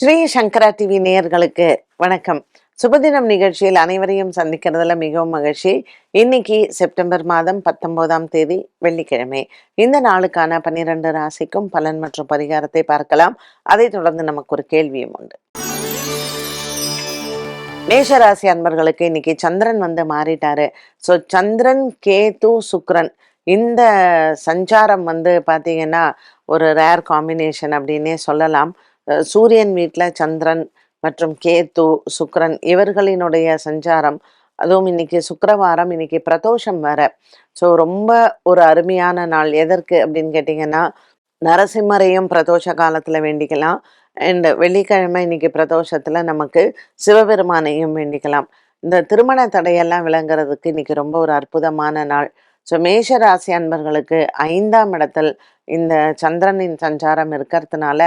ஸ்ரீ சங்கரா TV நேயர்களுக்கு வணக்கம். சுபதினம் நிகழ்ச்சியில் அனைவரையும் சந்திக்கிறதுல மிகவும் மகிழ்ச்சி. இன்னைக்கு செப்டம்பர் மாதம் பத்தொன்பதாம் தேதி வெள்ளிக்கிழமை. இந்த நாளுக்கான பன்னிரண்டு ராசிக்கும் பலன் மற்றும் பரிகாரத்தை பார்க்கலாம். அதைத் தொடர்ந்து நமக்கு ஒரு கேள்வியும் உண்டு. மேஷராசி அன்பர்களுக்கு இன்னைக்கு சந்திரன் வந்து மாறிட்டாரு. ஸோ சந்திரன் கேது சுக்ரன் இந்த சஞ்சாரம் வந்து பார்த்தீங்கன்னா ஒரு ரேர் காம்பினேஷன் அப்படின்னே சொல்லலாம். சூரியன் வீட்டில் சந்திரன் மற்றும் கேத்து சுக்ரன் இவர்களினுடைய சஞ்சாரம். அதுவும் இன்னைக்கு சுக்கரவாரம் இன்னைக்கு பிரதோஷம் வேற. ஸோ ரொம்ப ஒரு அருமையான நாள். எதற்கு அப்படின்னு கேட்டிங்கன்னா நரசிம்மரையும் பிரதோஷ காலத்தில் வேண்டிக்கலாம். அண்ட் வெள்ளிக்கிழமை இன்னைக்கு பிரதோஷத்தில் நமக்கு சிவபெருமானையும் வேண்டிக்கலாம். இந்த திருமண தடையெல்லாம் விளங்குறதுக்கு இன்னைக்கு ரொம்ப ஒரு அற்புதமான நாள். ஸோ மேஷ ராசி அன்பர்களுக்கு ஐந்தாம் இடத்தில் இந்த சந்திரனின் சஞ்சாரம் இருக்கிறதுனால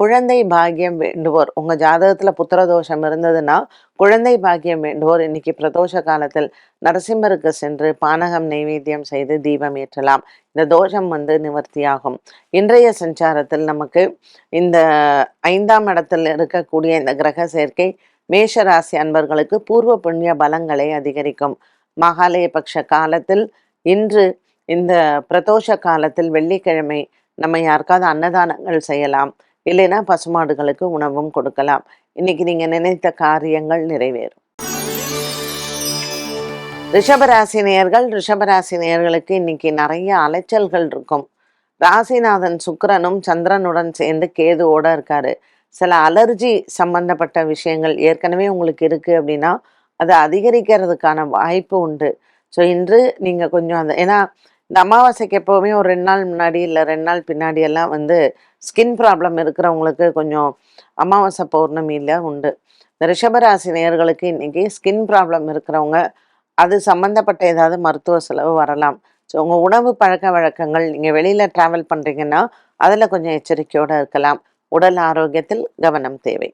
குழந்தை பாக்கியம் வேண்டுவோர். உங்கள் ஜாதகத்தில் புத்திரதோஷம் இருந்ததுன்னா குழந்தை பாக்கியம் வேண்டுவோர். இன்னைக்கு பிரதோஷ காலத்தில் நரசிம்மருக்கு சென்று பானகம் நைவேத்தியம் செய்து தீபம் ஏற்றலாம். இந்த தோஷம் வந்து நிவர்த்தியாகும். இன்றைய சஞ்சாரத்தில் நமக்கு இந்த ஐந்தாம் இடத்தில் இருக்கக்கூடிய இந்த கிரக சேர்க்கை மேஷ ராசி அன்பர்களுக்கு பூர்வ புண்ணிய பலங்களை அதிகரிக்கும். மகாலய பட்ச காலத்தில் இன்று இந்த பிரதோஷ காலத்தில் வெள்ளிக்கிழமை நம்ம யாருக்காவது அன்னதானங்கள் செய்யலாம். இல்லைன்னா பசுமாடுகளுக்கு உணவும் கொடுக்கலாம். இன்னைக்கு நீங்க நினைத்த காரியங்கள் நிறைவேறும். ரிஷபராசி ரிஷபராசினியர்களுக்கு ரிஷபராசி இன்னைக்கு நிறைய அலைச்சல்கள் இருக்கும். ராசிநாதன் சுக்கரனும் சந்திரனுடன் சேர்ந்து கேதுவோட இருக்காரு. சில அலர்ஜி சம்பந்தப்பட்ட விஷயங்கள் ஏற்கனவே உங்களுக்கு இருக்கு அப்படின்னா அதை அதிகரிக்கிறதுக்கான வாய்ப்பு உண்டு. ஸோ இன்று நீங்கள் கொஞ்சம் அந்த ஏன்னா இந்த அமாவாசைக்கு எப்போவுமே ஒரு ரெண்டு நாள் முன்னாடி இல்லை ரெண்டு நாள் பின்னாடி எல்லாம் வந்து ஸ்கின் ப்ராப்ளம் இருக்கிறவங்களுக்கு கொஞ்சம் அமாவாசை பௌர்ணமியில் உண்டு. இந்த ரிஷபராசி நேர்களுக்கு இன்னைக்கு ஸ்கின் ப்ராப்ளம் இருக்கிறவங்க அது சம்மந்தப்பட்ட ஏதாவது மருத்துவ செலவு வரலாம். ஸோ உங்கள் உணவு பழக்க வழக்கங்கள் நீங்கள் வெளியில் ட்ராவல் பண்ணுறீங்கன்னா அதில் கொஞ்சம் எச்சரிக்கையோடு இருக்கலாம். உடல் ஆரோக்கியத்தில் கவனம் தேவை.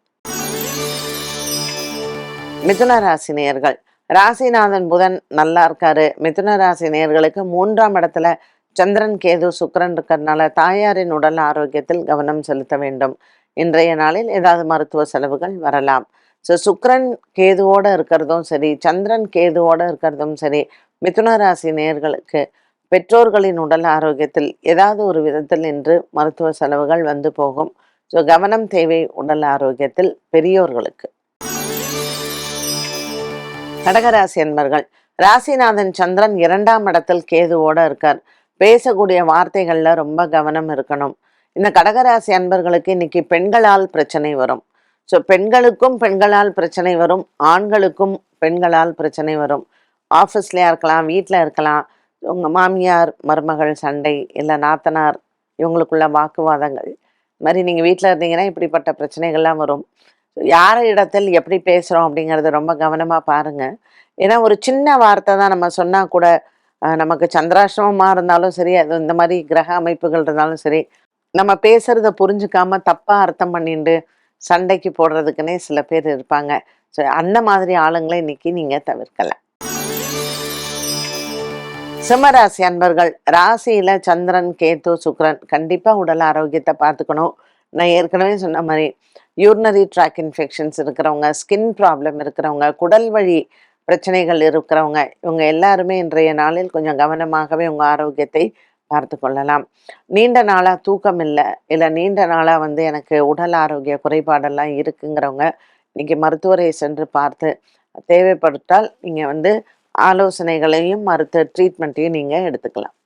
மிதுன ராசி நேயர்கள் ராசிநாதன் புதன் நல்லா இருக்காரு. மிதுன ராசி நேயர்களுக்கு மூன்றாம் இடத்துல சந்திரன் கேது சுக்கரன் இருக்கிறதுனால தாயாரின் உடல் ஆரோக்கியத்தில் கவனம் செலுத்த வேண்டும். இன்றைய நாளில் ஏதாவது மருத்துவ செலவுகள் வரலாம். ஸோ சுக்கரன் கேதுவோட இருக்கிறதும் சரி சந்திரன் கேதுவோட இருக்கிறதும் சரி மிதுன ராசி நேயர்களுக்கு பெற்றோர்களின் உடல் ஆரோக்கியத்தில் ஏதாவது ஒரு விதத்தில் இன்று மருத்துவ செலவுகள் வந்து போகும். ஸோ கவனம் தேவை உடல் ஆரோக்கியத்தில் பெரியோர்களுக்கு. கடகராசி அன்பர்கள் ராசிநாதன் சந்திரன் இரண்டாம் இடத்தில் கேதுவோட இருக்கார். பேசக்கூடிய வார்த்தைகள்ல ரொம்ப கவனம் இருக்கணும். இந்த கடகராசி அன்பர்களுக்கு இன்னைக்கு பெண்களால் பிரச்சனை வரும். ஸோ பெண்களுக்கும் பெண்களால் பிரச்சனை வரும். ஆண்களுக்கும் பெண்களால் பிரச்சனை வரும். ஆஃபீஸ்லையா இருக்கலாம் வீட்டில் இருக்கலாம். உங்கள் மாமியார் மருமகள் சண்டை இல்லை நாத்தனார் இவங்களுக்குள்ள வாக்குவாதங்கள். இது மாதிரி நீங்கள் வீட்டில் இருந்தீங்கன்னா இப்படிப்பட்ட பிரச்சனைகள்லாம் வரும். யார் இடத்தில் எப்படி பேசுகிறோம் அப்படிங்கிறது ரொம்ப கவனமாக பாருங்கள் ஏன்னா ஒரு சின்ன வார்த்தை தான் நம்ம சொன்னால் கூட நமக்கு சந்திராசிரமமாக இருந்தாலும் சரி அது இந்த மாதிரி கிரக அமைப்புகள் இருந்தாலும் சரி நம்ம பேசுறத புரிஞ்சுக்காம தப்பாக அர்த்தம் பண்ணிட்டு சண்டைக்கு போடுறதுக்குன்னே சில பேர் இருப்பாங்க. ஸோ அந்த மாதிரி ஆளுங்களை இன்னைக்கு நீங்கள் தவிர்க்கலாம் சிம்மராசி அன்பர்கள் ராசியில் சந்திரன் கேத்து சுக்ரன் கண்டிப்பாக உடல் ஆரோக்கியத்தை பார்த்துக்கணும். நான் ஏற்கனவே சொன்ன மாதிரி யூரினரி ட்ராக் இன்ஃபெக்ஷன்ஸ் இருக்கிறவங்க ஸ்கின் ப்ராப்ளம் இருக்கிறவங்க குடல் வழி பிரச்சனைகள் இருக்கிறவங்க இவங்க எல்லாருமே இன்றைய நாளில் கொஞ்சம் கவனமாகவே உங்கள் ஆரோக்கியத்தை பார்த்து கொள்ளலாம். நீண்ட நாளாக தூக்கம் இல்லை இல்லை நீண்ட நாளாக வந்து எனக்கு உடல் ஆரோக்கிய குறைபாடெல்லாம் இருக்குங்கிறவங்க இன்னைக்கு மருத்துவரை சென்று பார்த்து தேவைப்பட்டால் நீங்கள் வந்து ஆலோசனைகளையும் மருத்துவ ட்ரீட்மெண்ட்டையும் நீங்கள் எடுத்துக்கலாம்.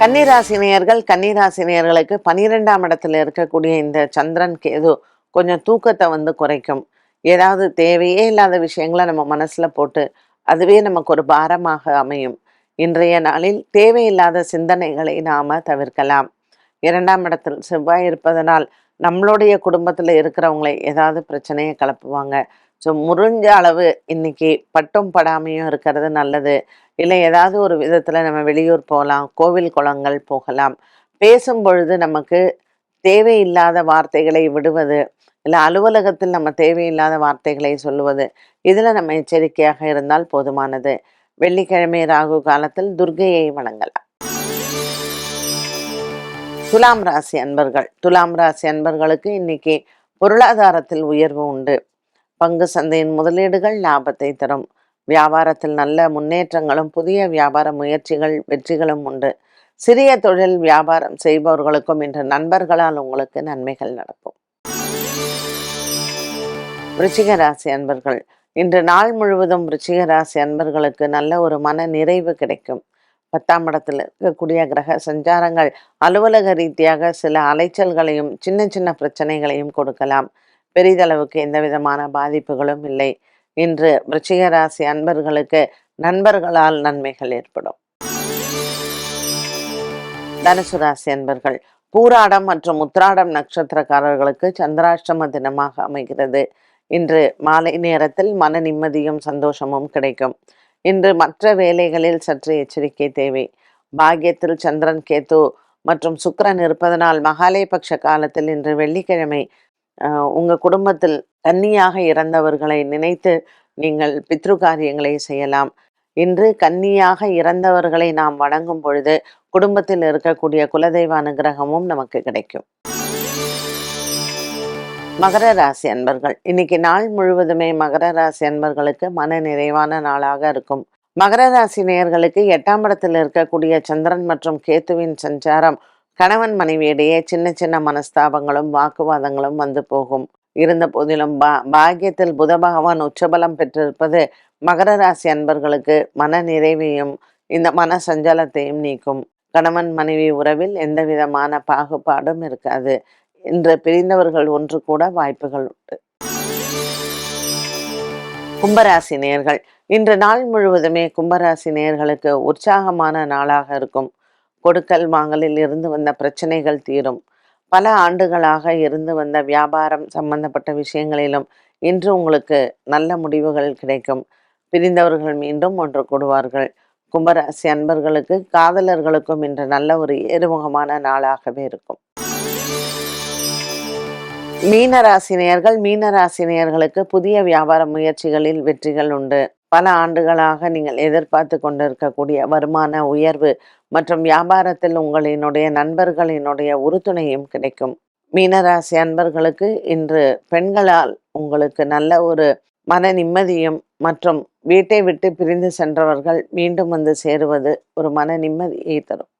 கன்னிராசினியர்கள் கன்னிராசினியர்களுக்கு பனிரெண்டாம் இடத்துல இருக்கக்கூடிய இந்த சந்திரன் கேது கொஞ்சம் தூக்கத்தை வந்து குறைக்கும். ஏதாவது தேவையே இல்லாத விஷயங்களை நம்ம மனசுல போட்டு அதுவே நமக்கு ஒரு பாரமாக அமையும். இன்றைய நாளில் தேவையில்லாத சிந்தனைகளை நாம தவிர்க்கலாம். இரண்டாம் இடத்தில் செவ்வாய் இருப்பதனால் நம்மளுடைய குடும்பத்தில் இருக்கிறவங்களை ஏதாவது பிரச்சனையை கிளப்புவாங்க ஸோ முறிஞ்ச அளவு இன்னைக்கு பட்டும் படாமையும் இருக்கிறது நல்லது. இல்லை ஏதாவது ஒரு விதத்தில் நம்ம வெளியூர் போகலாம் கோவில் குளங்கள் போகலாம் பேசும் பொழுது நமக்கு தேவையில்லாத வார்த்தைகளை விடுவது இல்லை அலுவலகத்தில் நம்ம தேவையில்லாத வார்த்தைகளை சொல்லுவது இதில் நம்ம எச்சரிக்கையாக இருந்தால் போதுமானது. வெள்ளிக்கிழமை ராகு காலத்தில் துர்கையை வணங்கலாம். துலாம் ராசி அன்பர்கள். துலாம் ராசி அன்பர்களுக்கு இன்னைக்கு பொருளாதாரத்தில் உயர்வு உண்டு. பங்கு சந்தையின் முதலீடுகள் லாபத்தை தரும். வியாபாரத்தில் நல்ல முன்னேற்றங்களும் புதிய வியாபார முயற்சிகள் வெற்றிகளும் உண்டு. சிறிய தொழில் வியாபாரம் செய்பவர்களுக்கும் இன்று நண்பர்களால் உங்களுக்கு நன்மைகள் நடக்கும். விருச்சிக ராசி அன்பர்கள் இன்று நாள் முழுவதும் விருச்சிக ராசி அன்பர்களுக்கு நல்ல ஒரு மன நிறைவு கிடைக்கும். பத்தாம் இடத்தில் இருக்கக்கூடிய கிரக சஞ்சாரங்கள் அலுவலக ரீதியாக சில அலைச்சல்களையும் சின்ன சின்ன பிரச்சனைகளையும் கொடுக்கலாம். பெரிதளவுக்கு எந்த விதமான பாதிப்புகளும் இல்லை. இன்று விருச்சிக ராசி அன்பர்களுக்கு நண்பர்களால் நன்மைகள் ஏற்படும். தனுசு ராசி அன்பர்கள் பூராடம் மற்றும் உத்ராடம் நட்சத்திரக்காரர்களுக்கு சந்திராஷ்டம தினமாக அமைகிறது. இன்று மாலை நேரத்தில் மன நிம்மதியும் சந்தோஷமும் கிடைக்கும். இன்று மற்ற வேலைகளில் சற்று எச்சரிக்கை தேவை. பாக்கியத்தில் சந்திரன் கேத்து மற்றும் சுக்கரன் இருப்பதனால் மகாலயபக்ஷ காலத்தில் இன்று வெள்ளிக்கிழமை உங்கள் குடும்பத்தில் கன்னியாக இறந்தவர்களை நினைத்து நீங்கள் பித்ரு காரியங்களை செய்யலாம். இன்று கன்னியாக இறந்தவர்களை நாம் வணங்கும் பொழுது குடும்பத்தில் இருக்கக்கூடிய குலதெய்வ அனுகிரகமும் நமக்கு கிடைக்கும். மகர ராசி அன்பர்கள் இன்னைக்கு நாள் முழுவதுமே மகர ராசி அன்பர்களுக்கு மன நிறைவான நாளாக இருக்கும். மகர ராசி நேயர்களுக்கு எட்டாம் இடத்தில் இருக்கக்கூடிய சந்திரன் மற்றும் கேத்துவின் சஞ்சாரம் கணவன் மனைவியிடையே சின்ன சின்ன மனஸ்தாபங்களும் வாக்குவாதங்களும் வந்து போகும். இருந்த போதிலும் பா பாக்கியத்தில் புத பகவான் உச்சபலம் பெற்றிருப்பது மகர ராசி அன்பர்களுக்கு மன நிறைவையும் இந்த மன சஞ்சலத்தையும் நீக்கும். கணவன் மனைவி உறவில் எந்த விதமான பாகுபாடும் இருக்காது. இன்று பிரிந்தவர்கள் ஒன்று கூட வாய்ப்புகள் உண்டு. கும்பராசி நேர்கள் இன்று நாள் முழுவதுமே கும்பராசி நேர்களுக்கு உற்சாகமான நாளாக இருக்கும். கொடுக்கல் வாங்கலில் இருந்து வந்த பிரச்சனைகள் தீரும். பல ஆண்டுகளாக இருந்து வந்த வியாபாரம் சம்பந்தப்பட்ட விஷயங்களிலும் இன்று உங்களுக்கு நல்ல முடிவுகள் கிடைக்கும். பிரிந்தவர்கள் மீண்டும் ஒன்று கூடுவார்கள். கும்பராசி அன்பர்களுக்கு காதலர்களுக்கும் இன்று நல்ல ஒரு ஏறுமுகமான நாளாகவே இருக்கும். மீனராசினியர்கள் மீனராசினியர்களுக்கு புதிய வியாபார முயற்சிகளில் வெற்றிகள் உண்டு. பல ஆண்டுகளாக நீங்கள் எதிர்பார்த்து கொண்டிருக்கக்கூடிய வருமான உயர்வு மற்றும் வியாபாரத்தில் உங்களினுடைய நண்பர்களினுடைய உறுதுணையும் கிடைக்கும். மீனராசி அன்பர்களுக்கு இன்று பெண்களால் உங்களுக்கு நல்ல ஒரு மன நிம்மதியும் மற்றும் வீட்டை விட்டு பிரிந்து சென்றவர்கள் மீண்டும் வந்து சேருவது ஒரு மன நிம்மதியை தரும்.